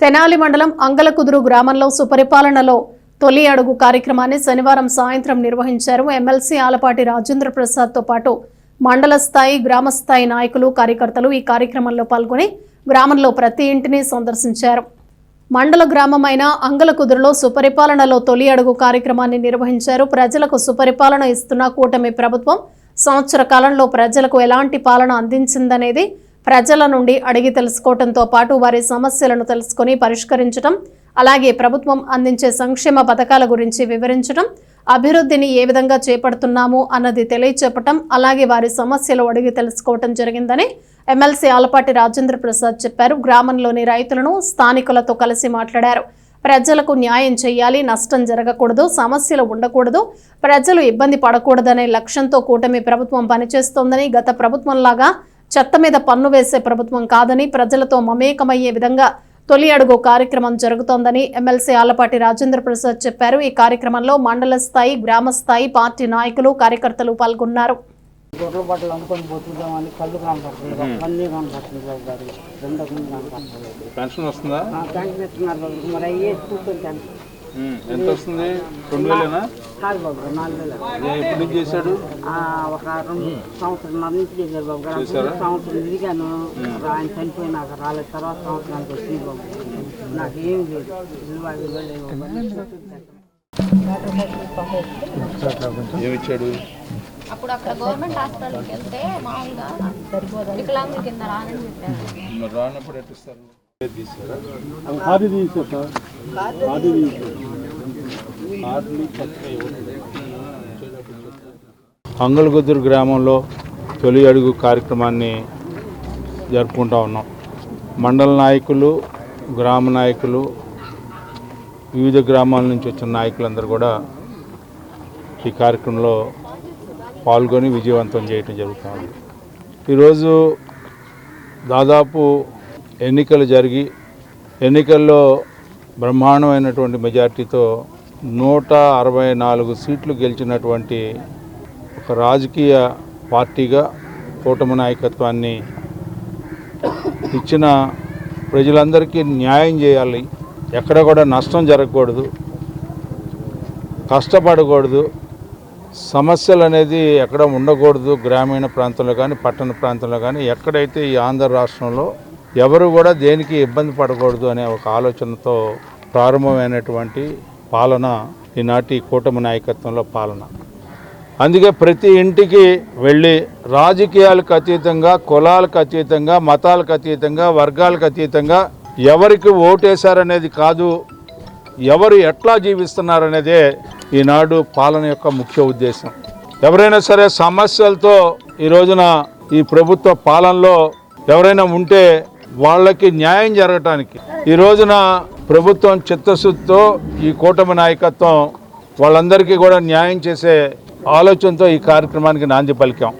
తెనాలి మండలం అంగలకుదురు గ్రామంలో సుపరిపాలనలో తొలి అడుగు కార్యక్రమాన్ని శనివారం సాయంత్రం నిర్వహించారు ఎమ్మెల్సీ ఆలపాటి రాజేంద్ర ప్రసాద్తో పాటు మండల స్థాయి గ్రామస్థాయి నాయకులు కార్యకర్తలు ఈ కార్యక్రమంలో పాల్గొని గ్రామంలో ప్రతి ఇంటిని సందర్శించారు. మండల గ్రామమైన అంగలకుదురులో సుపరిపాలనలో తొలి అడుగు కార్యక్రమాన్ని నిర్వహించారు. ప్రజలకు సుపరిపాలన ఇస్తున్న కూటమి ప్రభుత్వం సంవత్సర కాలంలో ప్రజలకు ఎలాంటి పాలన అందించిందనేది ప్రజల నుండి అడిగి తెలుసుకోవడంతో పాటు వారి సమస్యలను తెలుసుకొని పరిష్కరించడం అలాగే ప్రభుత్వం అందించే సంక్షేమ పథకాల గురించి వివరించడం అభివృద్ధిని ఏ విధంగా చేపడుతున్నాము అన్నది తెలియచెప్పటం అలాగే వారి సమస్యలు అడిగి తెలుసుకోవటం జరిగిందని ఎమ్మెల్సీ ఆలపాటి రాజేంద్ర ప్రసాద్ చెప్పారు. గ్రామంలోని రైతులను స్థానికులతో కలిసి మాట్లాడారు. ప్రజలకు న్యాయం చేయాలి నష్టం జరగకూడదు సమస్యలు ఉండకూడదు ప్రజలు ఇబ్బంది పడకూడదనే లక్ష్యంతో కూటమి ప్రభుత్వం పనిచేస్తోందని గత ప్రభుత్వంలాగా చెత్త మీద పన్ను వేసే ప్రభుత్వం కాదని ప్రజలతో మమేకమయ్యే విధంగా తొలి అడుగు కార్యక్రమం జరుగుతోందని ఎమ్మెల్సీ ఆలపాటి రాజేంద్ర ప్రసాద్ చెప్పారు. ఈ కార్యక్రమంలో మండల స్థాయి గ్రామ స్థాయి పార్టీ నాయకులు కార్యకర్తలు పాల్గొన్నారు. గొర్రెల బట్టలు అనుకొని బతుకుదామని కళ్ళు కనపడుతుంది అన్నీ కనపడుతుంది బాబు గారు. రెండు ముందు కనపడుతుంది. పెన్షన్ వస్తుందా? ట్యాంక్ ఇస్తున్నారు బాబు మరి అయ్యే కూర్చొని ఉమ్, ఎంత వస్తుంది? రెండు వేలేనా? కాదు బాబు గారు నాలుగు వేలు. ఎప్పటి నుంచి చేశాడు? ఆ, ఒక రెండు సంవత్సరం నుంచి చేశారు బాబు. గారు సంవత్సరం తిరిగాను. ఆయన చనిపోయినాక రాలేదు. తర్వాత సంవత్సరానికి వచ్చింది బాబు. నాకు ఏం లేదు ఇల్లు ఇల్లు అప్పుడు అక్కడ గవర్నమెంట్ హాస్పిటల్కి వెళ్తే మామూలుగా వికలాంగుల కింద రానని చెప్పారు. మరి రానప్పుడు ఎట్లా తీసే సార్. అంగళగుద్దురు గ్రామంలో తొలి అడుగు కార్యక్రమాన్ని జరుపుకుంటా ఉన్నాం. మండల నాయకులు గ్రామ నాయకులు వివిధ గ్రామాల నుంచి వచ్చిన నాయకులందరూ కూడా ఈ కార్యక్రమంలో పాల్గొని విజయవంతం చేయటం జరుగుతుంది. ఈరోజు దాదాపు ఎన్నికలు జరిగి ఎన్నికల్లో బ్రహ్మాండమైనటువంటి మెజార్టీతో నూట అరవై నాలుగు సీట్లు గెలిచినటువంటి ఒక రాజకీయ పార్టీగా కూటమి నాయకత్వాన్ని ఇచ్చిన ప్రజలందరికీ న్యాయం చేయాలి. ఎక్కడ కూడా నష్టం జరగకూడదు. కష్టపడకూడదు. సమస్యలు అనేది ఎక్కడ ఉండకూడదు. గ్రామీణ ప్రాంతంలో కానీ పట్టణ ప్రాంతంలో కానీ ఎక్కడైతే ఈ ఆంధ్ర రాష్ట్రంలో ఎవరు కూడా దేనికి ఇబ్బంది పడకూడదు అనే ఒక ఆలోచనతో ప్రారంభమైనటువంటి పాలన ఈనాటి కూటమి నాయకత్వంలో పాలన. అందుకే ప్రతి ఇంటికి వెళ్ళి రాజకీయాలకు అతీతంగా కులాలకు అతీతంగా మతాలకు అతీతంగా వర్గాలకు అతీతంగా ఎవరికి ఓటేశారనేది కాదు ఎవరు ఎట్లా జీవిస్తున్నారనేదే ఈనాడు పాలన యొక్క ముఖ్య ఉద్దేశం. ఎవరైనా సరే సమస్యలతో ఈ రోజున ఈ ప్రభుత్వ పాలనలో ఎవరైనా ఉంటే వాళ్ళకి న్యాయం జరగటానికి. ఈ రోజున ప్రభుత్వం చిత్తశుద్ధితో ఈ కూటమి నాయకత్వం వాళ్ళందరికీ కూడా న్యాయం చేసే ఆలోచనతో ఈ కార్యక్రమానికి నాంది పలికాం.